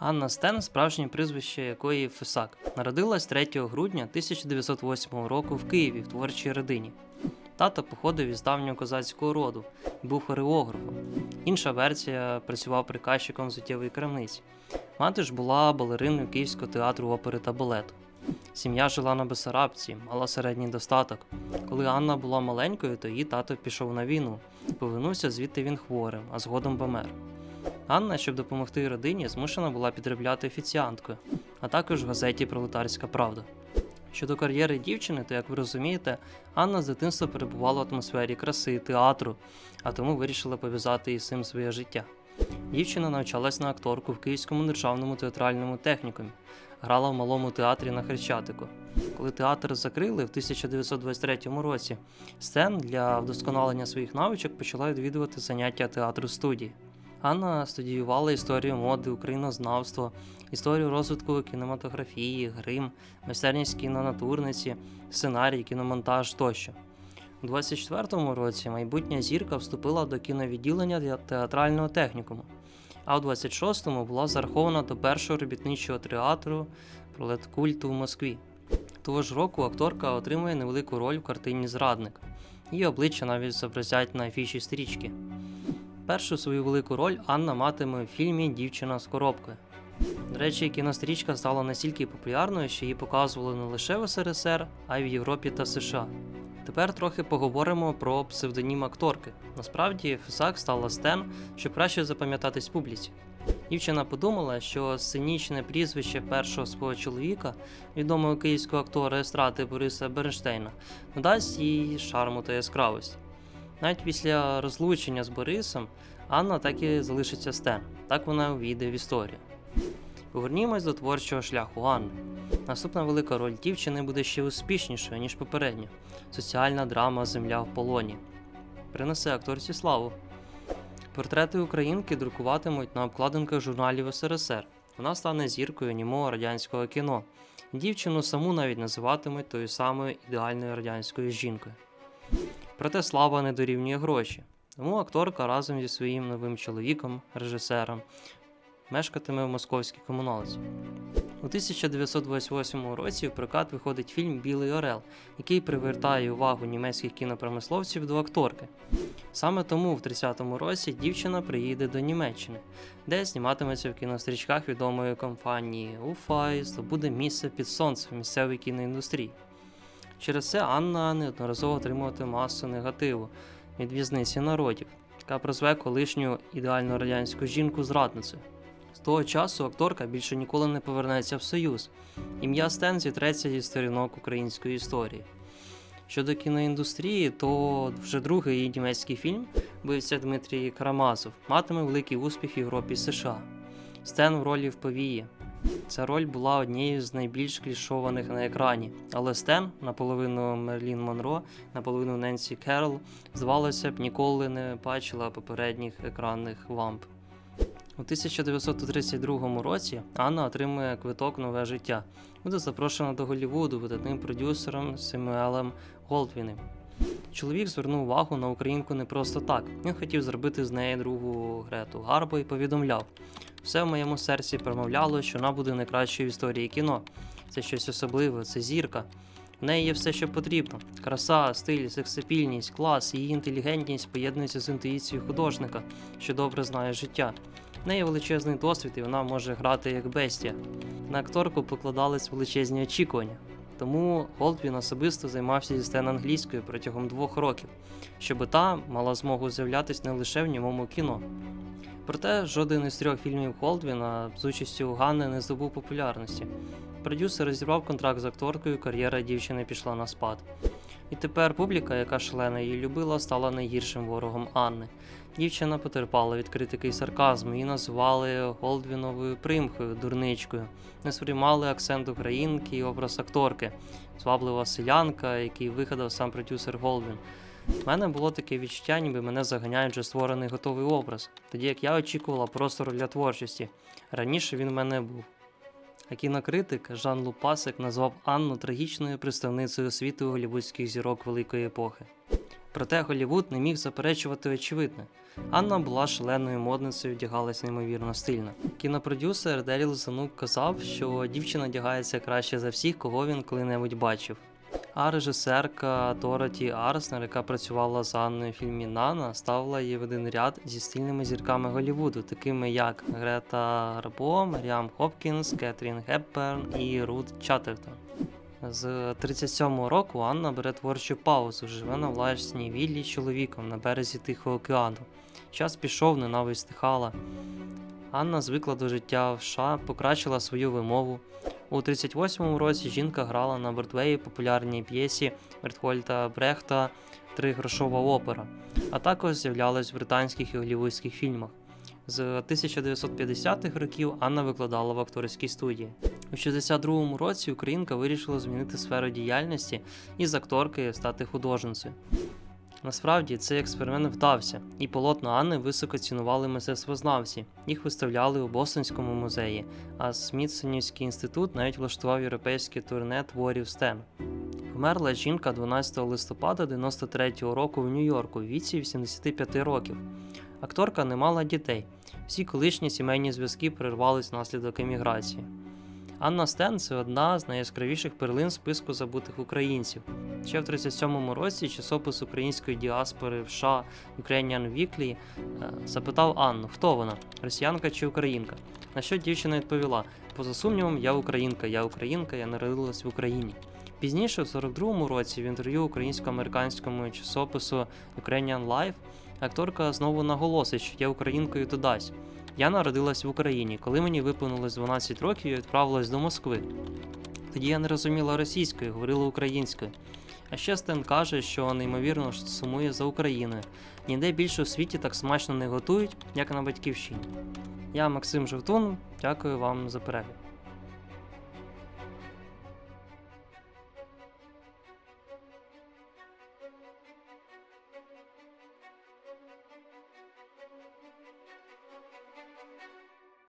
Анна Стен, справжнє прізвище якої Фесак, народилась 3 грудня 1908 року в Києві в творчій родині. Тато походив із давнього козацького роду і був хореографом. Інша версія працював приказчиком взуттєвої крамниці. Мати ж була балериною Київського театру опери та балету. Сім'я жила на Бесарабці, мала середній достаток. Коли Анна була маленькою, то її тато пішов на війну. Повернувся звідти він хворим, а згодом помер. Анна, щоб допомогти родині, змушена була підробляти офіціанткою, а також в газеті Пролетарська Правда. Щодо кар'єри дівчини, то як ви розумієте, Анна з дитинства перебувала в атмосфері краси, театру, а тому вирішила пов'язати із цим своє життя. Дівчина навчалась на акторку в Київському державному театральному технікумі, грала в малому театрі на Хрещатику. Коли театр закрили в 1923 році, Стен для вдосконалення своїх навичок почала відвідувати заняття театру студії. Анна студіювала історію моди, українознавство, історію розвитку кінематографії, грим, майстерність кінонатурниці, сценарій, кіномонтаж тощо. У 24-му році майбутня зірка вступила до кіновідділення те- театрального технікуму, а у 26-му була зарахована до першого робітничого театру пролеткульту в Москві. Того ж року акторка отримує невелику роль в картині Зрадник. Її обличчя навіть зобразять на афіші стрічки. Першу свою велику роль Анна матиме у фільмі Дівчина з коробкою. До речі, кінострічка стала настільки популярною, що її показували не лише в СРСР, а й в Європі та США. Тепер трохи поговоримо про псевдонім акторки. Насправді, Фесак стала Стен, щоб краще запам'ятатись публіці. Дівчина подумала, що сценічне прізвище першого свого чоловіка, відомого київського актора естради Бориса Бернштейна, надасть їй шарму та яскравості. Навіть після розлучення з Борисом Анна так і залишиться Стен. Так вона увійде в історію. Повернімось до творчого шляху Анни. Наступна велика роль дівчини буде ще успішнішою, ніж попередня. Соціальна драма Земля в полоні. Принесе акторці славу. Портрети українки друкуватимуть на обкладинках журналів СРСР. Вона стане зіркою німого радянського кіно. Дівчину саму навіть називатимуть тою самою ідеальною радянською жінкою. Проте слава не дорівнює гроші. Тому акторка разом зі своїм новим чоловіком, режисером, мешкатиме в московській комуналці. У 1928 році в прокат виходить фільм Білий Орел, який привертає увагу німецьких кінопромисловців до акторки. Саме тому в 30-му році дівчина приїде до Німеччини, де зніматиметься в кінострічках відомої компанії Уфай, здобуде місце під сонцем місцевій кіноіндустрії. Через це Анна неодноразово отримуватиме масу негативу від в'язниці народів, яка прозве колишню ідеальну радянську жінку зрадницею. З того часу акторка більше ніколи не повернеться в Союз. Ім'я Стен зітреться зі сторінок української історії. Щодо кіноіндустрії, то вже другий її німецький фільм Бився Дмитрій Карамазов матиме великий успіх в Європі США. Стен в ролі в повії. Ця роль була однією з найбільш клішованих на екрані, але Стен, наполовину Мерлін Монро, наполовину Ненсі Керол, здавалося б, ніколи не бачила попередніх екранних ламп. У 1932 році Анна отримує квиток нове життя. Буде запрошена до Голлівуду видатним продюсером Семюелем Голдвіним. Чоловік звернув увагу на українку не просто так. Він хотів зробити з неї другу Грету Гарбо і повідомляв: все в моєму серці промовляло, що вона буде найкращою в історії кіно. Це щось особливе, це зірка. В неї є все, що потрібно: краса, стиль, сексапільність, клас, її інтелігентність поєднується з інтуїцією художника, що добре знає життя. В неї величезний досвід, і вона може грати як бестія. На акторку покладались величезні очікування. Тому Голдвін особисто займався зі сцен англійською протягом двох років, щоб та мала змогу з'являтися не лише в німому кіно. Проте жоден із трьох фільмів Голдвіна з участю Ганни не здобув популярності. Продюсер розірвав контракт з акторкою, кар'єра дівчини пішла на спад. І тепер публіка, яка шалено її любила, стала найгіршим ворогом Анни. Дівчина потерпала від критики і сарказму, її назвали Голдвіновою примхою, дурничкою, не сприймали акцент українки і образ акторки, зваблива селянка, який вигадав сам продюсер Голдвін. У мене було таке відчуття, ніби мене заганяють вже створений готовий образ, тоді як я очікувала простору для творчості. Раніше він в мене був. А кінокритик Жан Лупасик назвав Анну трагічною представницею світу голівудських зірок великої епохи. Проте Голлівуд не міг заперечувати очевидне. Анна була шаленою модницею, вдягалась неймовірно стильно. Кінопродюсер Деріл Занук казав, що дівчина одягається краще за всіх, кого він коли-небудь бачив. А режисерка Дороті Арснер, яка працювала з Анною в фільмі Нана, ставила її в один ряд зі стильними зірками Голлівуду, такими як Грета Гарбо, Маріам Хопкінс, Кетрін Гепберн і Рут Чаттертон. З 37-го року Анна бере творчу паузу, живе на власній віллі з чоловіком на березі Тихого океану. Час пішов, ненависть стихала. Анна звикла до життя в США, покращила свою вимову. У 38-му році жінка грала на Бродвеї популярній п'єсі Бертхольда Брехта Тригрошова опера, а також з'являлась в британських і голлівудських фільмах. З 1950-х років Анна викладала в акторській студії. У 62-му році українка вирішила змінити сферу діяльності і з акторки стати художницею. Насправді цей експеримент вдався, і полотна Анни високо цінували мистецтвознавці. Їх виставляли у Бостонському музеї, а Смітсонівський інститут навіть влаштував європейське турне творів STEM. Померла жінка 12 листопада 93-го року в Нью-Йорку в віці 85 років. Акторка не мала дітей. Всі колишні сімейні зв'язки перервались внаслідок еміграції. Анна Стен це одна з найяскравіших перлин списку забутих українців. Ще в 37-му році часопис української діаспори в США Ukrainian Weekly е, запитав Анну, хто вона, росіянка чи українка. На що дівчина відповіла: поза сумнівом, я українка, я українка, я народилась в Україні. Пізніше, в 42-му році, в інтерв'ю українсько-американському часопису Ukrainian Life акторка знову наголосить, що є українкою додасть. Я народилась в Україні. Коли мені виповнилось 12 років, я відправилась до Москви. Тоді я не розуміла російською, говорила українською. А ще Стен каже, що неймовірно сумує за Україною. Ніде більше у світі так смачно не готують, як на батьківщині. Я Максим Жовтун, дякую вам за перегляд.